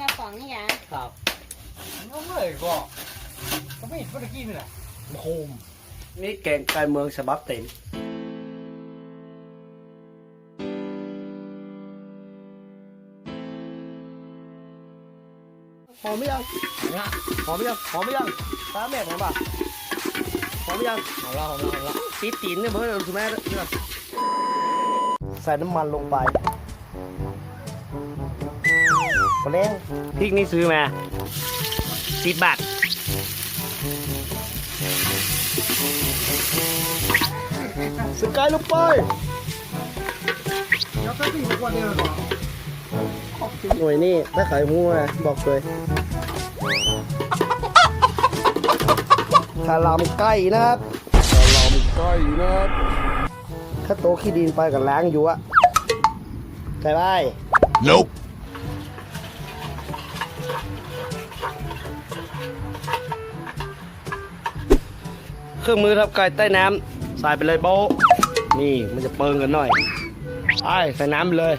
มาป๋องนี่ยะครับ nó mới gọ có biết có được kim này โคมนี่แกงไก่เมืองฉบับเต็มหอมไหมยังหอมไหมยังหอมไหมยังตาแม่หอมป่ะหอมไหมยัง hỏng la hỏng la hỏng la ตีตีนเนี่ยเบิร์ดถูกไหมเนี่ยใส่น้ำมันลงไป พอแล้วพริกนี่ซื้อมาสิบบาทสกายลงไป nó có gì qua đây rồi หน่วยนี่ถ้าขายหมูมาบอกเลยคารามไก่นะครับคารามไก่นะครับถ้าโตะขี้ดินไปกับล้างอยู่อะใช่ไหม Nope. เครื่องมือทับไก่ใต้น้ำใส่ไปเลยโบ๊ะนี่มันจะเปิงกันหน่อยใช่ใส่น้ำไปเลย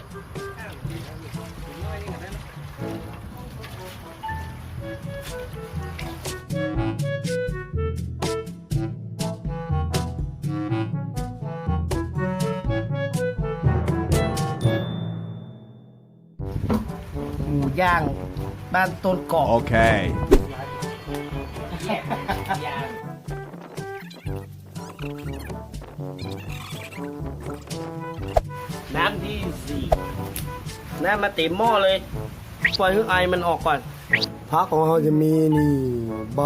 หมูย่างบ้านต้นกอก Okay. น้ำที่สี่น้ำมาเต็มหม้อเลยปล่อยให้ไอมันออกก่อน พักของเราจะมีนี่ใบ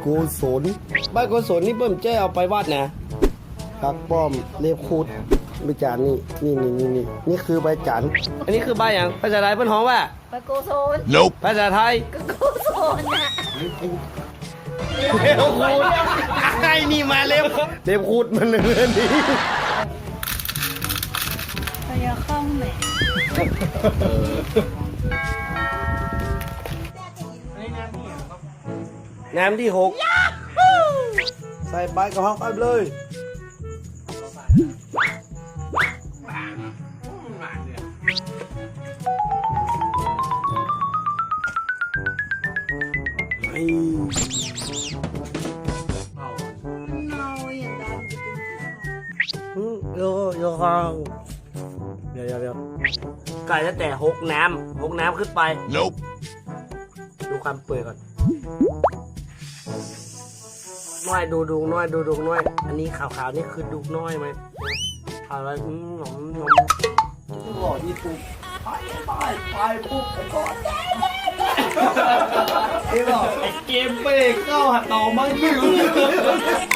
โกศลใบโกศลนี่เพิ่มเจ้เอาไปวัดนะพักป้อมเรียบคูดใบจานนี่นี่นี่นี่นี่นี่คือใบจานอันนี้คือใบอย่างภาษาไทยเพิ่นฮ้องว่าปะโกโซน Nope. ภาษาไทยก็โกโซนนะ เร็วคูดไอ้นี่มาเร็วเร็วคูดมันเรื่องนี้พยาข้องแหมน้ำที่หกใส่ใบกะเพราไปเลย ไอ้เมาอย่างนั้นอืมโยโยข้าเดี๋ยวเดี๋ยวเดี๋ยวไก่จะแต่หกน้ำหกน้ำขึ้นไป Nope. ดูความเปื่อยก่อนน้อยดูดูน้อยดูดูน้อย อันนี้ขาวๆนี่คือดูน้อยไหมขาวแล้วอืมหนมหนมหล่อญี่ปุ่นไปไปไปปุ๊บไปก่อน ไอ้เกมเป้เข้าหัดต่อมั่งยือ